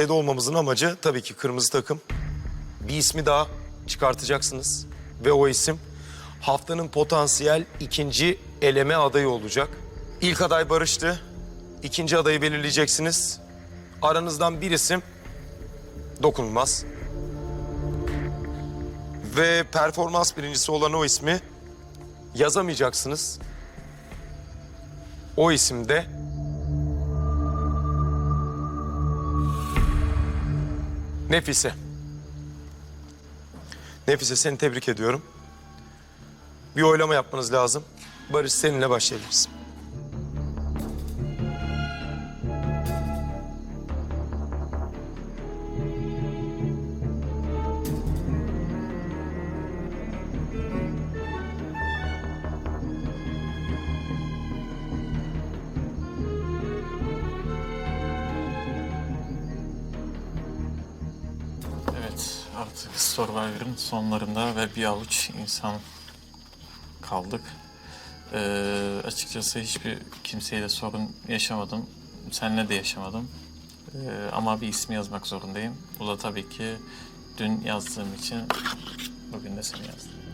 Sayıda olmamızın amacı tabii ki kırmızı takım. Bir ismi daha çıkartacaksınız. Ve o isim haftanın potansiyel ikinci eleme adayı olacak. İlk aday Barış'tı. İkinci adayı belirleyeceksiniz. Aranızdan bir isim dokunulmaz. Ve performans birincisi olan o ismi yazamayacaksınız. O isim de Nefise. Nefise seni tebrik ediyorum. Bir oylama yapmanız lazım. Barış seninle başlayabiliriz. Artık Survivor'ın sonlarında ve bir avuç insan kaldık. Ee, açıkçası hiçbir kimseyle sorun yaşamadım. Seninle de yaşamadım. Ee, ama bir ismi yazmak zorundayım. Bu da tabii ki dün yazdığım için bugün de seni yazdım.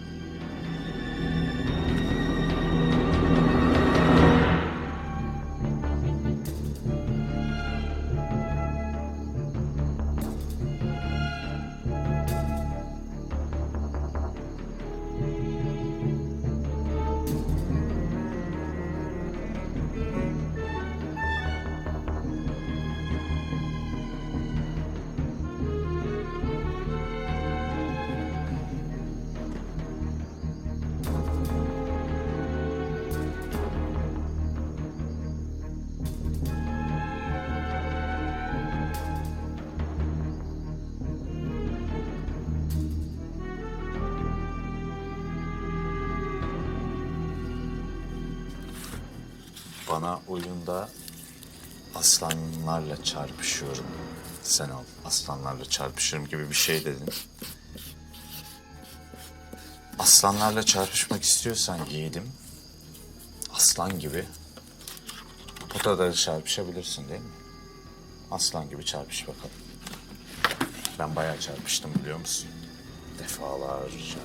Bana oyunda aslanlarla çarpışıyorum. Sen al, aslanlarla çarpışırım gibi bir şey dedin. Aslanlarla çarpışmak istiyorsan yiğidim, aslan gibi potada da çarpışabilirsin değil mi? Aslan gibi çarpış bakalım. Ben bayağı çarpıştım biliyor musun? Defalarca.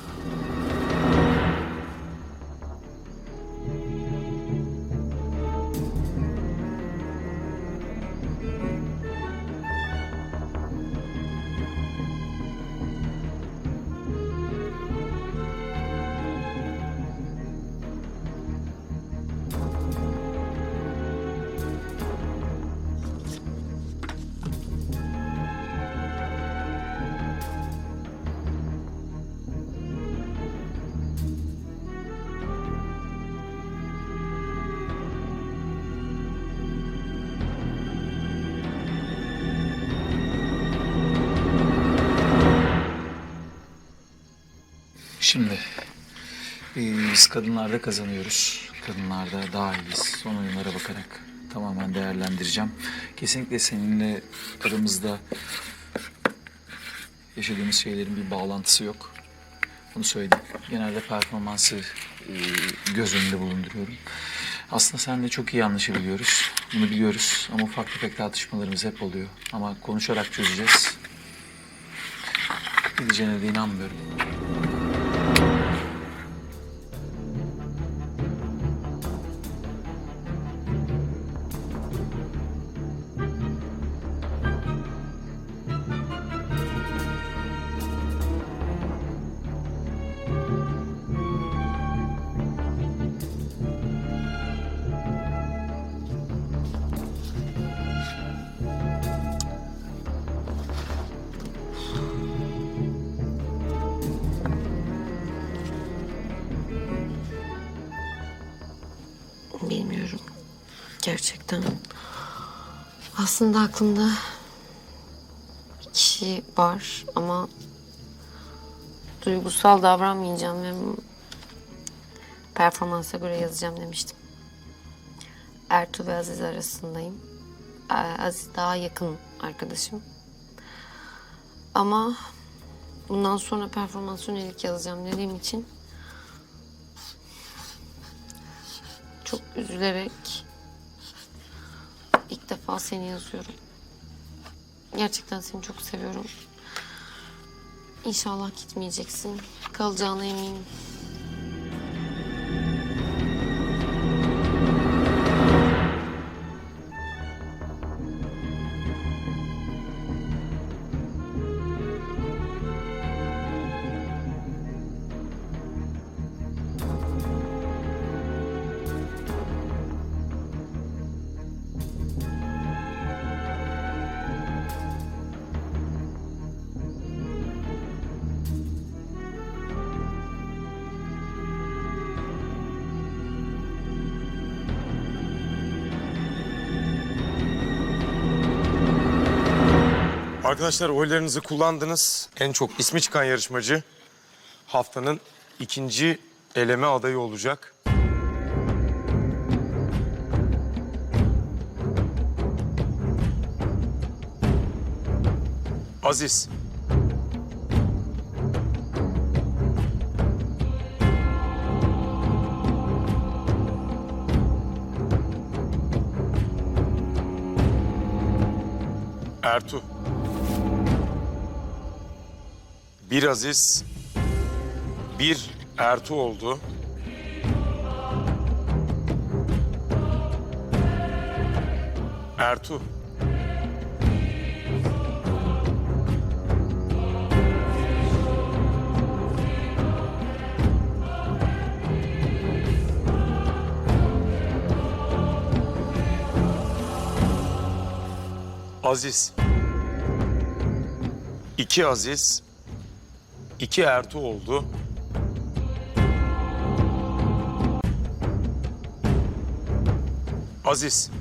Şimdi e, biz kadınlarda kazanıyoruz. Kadınlarda daha iyiyiz. Son oyunlara bakarak tamamen değerlendireceğim. Kesinlikle seninle aramızda yaşadığımız şeylerin bir bağlantısı yok. Bunu söyledim. Genelde performansı e, göz önünde bulunduruyorum. Aslında seninle çok iyi anlaşabiliyoruz. Bunu biliyoruz ama ufak tefek tartışmalarımız hep oluyor. Ama konuşarak çözeceğiz. Gideceğine de inanmıyorum. Gerçekten. Aslında aklımda bir kişi var ama duygusal davranmayacağım ve performansa göre yazacağım demiştim. Ertuğ ve Aziz arasındayım. Aziz daha yakın arkadaşım. Ama bundan sonra performans yönelik yazacağım dediğim için çok üzülerek defa seni yazıyorum. Gerçekten seni çok seviyorum. İnşallah gitmeyeceksin. Kalacağına eminim. Arkadaşlar oylarınızı kullandınız. En çok ismi çıkan yarışmacı haftanın ikinci eleme adayı olacak. Aziz. Ertuğ. Bir Aziz, bir Ertuğ oldu. Ertuğ. Aziz. İki Aziz, iki Ertuğ oldu. Aziz.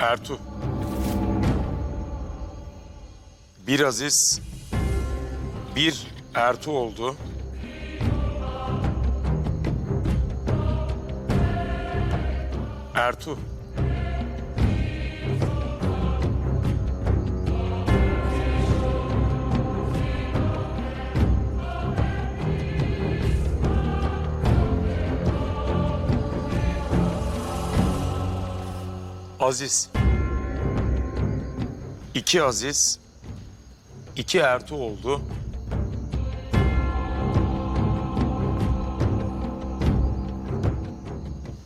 Ertuğ. Bir Aziz, bir Ertuğ oldu. Ertuğ. Aziz. İki Aziz, iki Ertuğ oldu.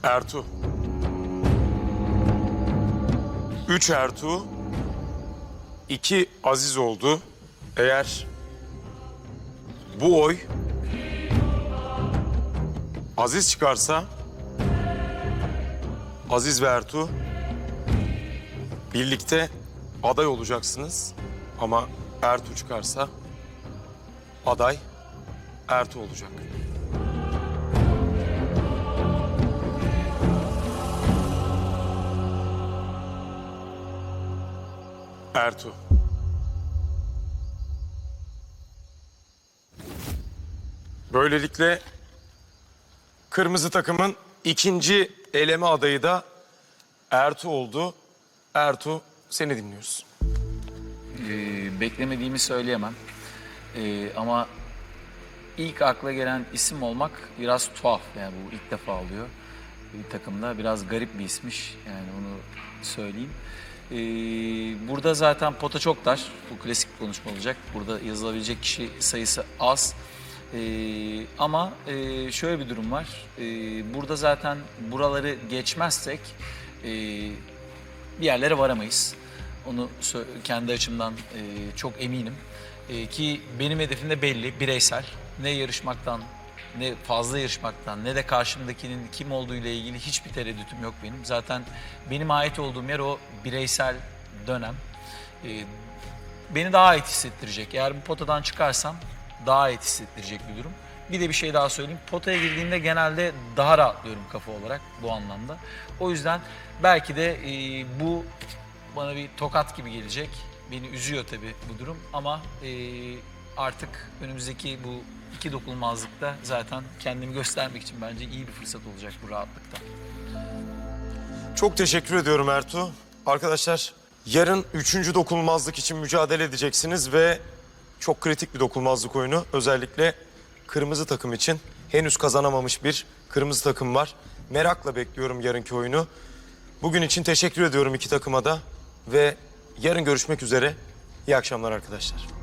Ertuğ. Üç Ertuğ, iki Aziz oldu. Eğer bu oy Aziz çıkarsa Aziz ve Ertuğ birlikte aday olacaksınız. Ama Ertuğ çıkarsa aday Ertuğ olacak. Ertuğ. Böylelikle kırmızı takımın ikinci eleme adayı da Ertuğ oldu. Ertuğ seni dinliyoruz. Ee, beklemediğimi söyleyemem. Ee, ama ilk akla gelen isim olmak biraz tuhaf. Yani bu ilk defa oluyor. Bir takımda biraz garip bir ismiş. Yani onu söyleyeyim. Ee, burada zaten pota çok dar. Bu klasik konuşma olacak. Burada yazılabilecek kişi sayısı az. Ee, ama e, şöyle bir durum var. Ee, burada zaten buraları geçmezsek e, bir yerlere varamayız. Onu kendi açımdan e, çok eminim. Ki benim hedefim de belli, bireysel. Ne yarışmaktan, ne fazla yarışmaktan, ne de karşımdakinin kim olduğu ile ilgili hiçbir tereddütüm yok benim. Zaten benim ait olduğum yer o bireysel dönem. E, beni daha ait hissettirecek. Eğer bu potadan çıkarsam daha ait hissettirecek bir durum. Bir de bir şey daha söyleyeyim. Potaya girdiğimde genelde daha rahatlıyorum kafa olarak bu anlamda. O yüzden belki de e, bu bana bir tokat gibi gelecek. Beni üzüyor tabii bu durum ama e, artık önümüzdeki bu iki dokunulmazlıkta zaten kendimi göstermek için bence iyi bir fırsat olacak bu rahatlıkta. Çok teşekkür ediyorum Ertuğ. Arkadaşlar yarın üçüncü dokunulmazlık için mücadele edeceksiniz ve Çok kritik bir dokunmazlık oyunu. Özellikle kırmızı takım için henüz kazanamamış bir kırmızı takım var. Merakla bekliyorum yarınki oyunu. Bugün için teşekkür ediyorum iki takıma da ve yarın görüşmek üzere. İyi akşamlar arkadaşlar.